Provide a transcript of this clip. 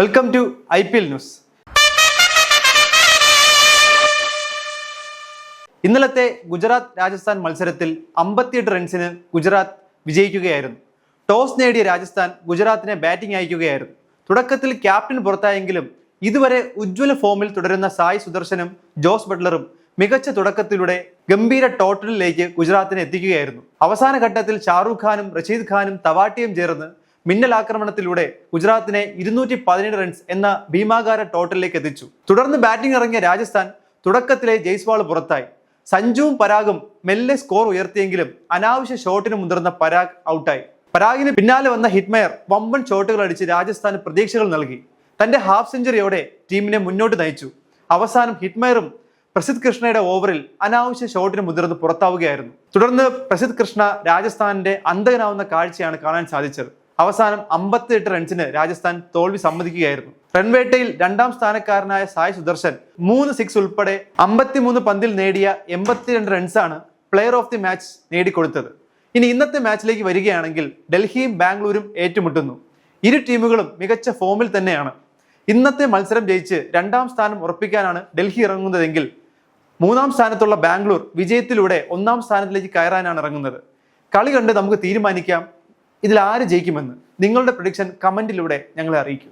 Welcome to I P L news ഇന്നലത്തെ ഗുജറാത്ത് രാജസ്ഥാൻ മത്സരത്തിൽ അമ്പത്തിയെട്ട് റൺസിന് ഗുജറാത്ത് വിജയിക്കുകയായിരുന്നു. ടോസ് നേടിയ രാജസ്ഥാൻ ഗുജറാത്തിനെ ബാറ്റിംഗ് അയക്കുകയായിരുന്നു. തുടക്കത്തിൽ ക്യാപ്റ്റൻ പുറത്തായെങ്കിലും ഇതുവരെ ഉജ്ജ്വല ഫോമിൽ തുടരുന്ന സായി സുദർശനും ജോസ് ബട്ട്ലറും മികച്ച തുടക്കത്തിലൂടെ ഗംഭീര ടോട്ടലിലേക്ക് ഗുജറാത്തിനെ എത്തിക്കുകയായിരുന്നു. അവസാന ഘട്ടത്തിൽ ഷാറൂഖ് ഖാനും റഷീദ് ഖാനും തവാട്ടിയും ചേർന്ന് മിന്നൽ ആക്രമണത്തിലൂടെ ഗുജറാത്തിനെ ഇരുന്നൂറ്റി പതിനേഴ് റൺസ് എന്ന ഭീമാകാര ടോട്ടലിലേക്ക് എത്തിച്ചു. തുടർന്ന് ബാറ്റിംഗ് ഇറങ്ങിയ രാജസ്ഥാൻ തുടക്കത്തിലെ ജയ്സ്വാൾ പുറത്തായി. സഞ്ജുവും പരാഗും മെല്ലെ സ്കോർ ഉയർത്തിയെങ്കിലും അനാവശ്യ ഷോട്ടിന് മുതിർന്ന പരാഗ് ഔട്ടായി പരാഗിന് പിന്നാലെ വന്ന ഹിറ്റ്മയർ വമ്പൻ ഷോട്ടുകൾ അടിച്ച് രാജസ്ഥാന് പ്രതീക്ഷകൾ നൽകി. തന്റെ ഹാഫ് സെഞ്ചുറിയോടെ ടീമിനെ മുന്നോട്ട് നയിച്ചു. അവസാനം ഹിറ്റ്മയറും പ്രസിദ്ധ് കൃഷ്ണയുടെ ഓവറിൽ അനാവശ്യ ഷോട്ടിന് മുതിർന്ന് പുറത്താവുകയായിരുന്നു. തുടർന്ന് പ്രസിദ്ധ് കൃഷ്ണ രാജസ്ഥാനിന്റെ അന്തകനാവുന്ന കാഴ്ചയാണ് കാണാൻ സാധിച്ചത്. അവസാനം അമ്പത്തിയെട്ട് റൺസിന് രാജസ്ഥാൻ തോൽവി സമ്മതിക്കുകയായിരുന്നു. റൺവേട്ടയിൽ രണ്ടാം സ്ഥാനക്കാരനായ സായ് സുദർശൻ മൂന്ന് സിക്സ് ഉൾപ്പെടെ അമ്പത്തിമൂന്ന് പന്തിൽ നേടിയ എൺപത്തിരണ്ട് റൺസാണ് പ്ലെയർ ഓഫ് ദി മാച്ച് നേടിക്കൊടുത്തത്. ഇനി ഇന്നത്തെ മാച്ചിലേക്ക് വരികയാണെങ്കിൽ ഡൽഹിയും ബാംഗ്ലൂരും ഏറ്റുമുട്ടുന്നു. ഇരു ടീമുകളും മികച്ച ഫോമിൽ തന്നെയാണ്. ഇന്നത്തെ മത്സരം ജയിച്ച് രണ്ടാം സ്ഥാനം ഉറപ്പിക്കാനാണ് ഡൽഹി ഇറങ്ങുന്നതെങ്കിൽ മൂന്നാം സ്ഥാനത്തുള്ള ബാംഗ്ലൂർ വിജയത്തിലൂടെ ഒന്നാം സ്ഥാനത്തിലേക്ക് കയറാനാണ് ഇറങ്ങുന്നത്. കളി കണ്ട് നമുക്ക് തീരുമാനിക്കാം. ഇതിൽ ആര് ജയിക്കുമെന്ന് നിങ്ങളുടെ പ്രൊഡിക്ഷൻ കമന്റിലൂടെ ഞങ്ങളെ അറിയിക്കൂ.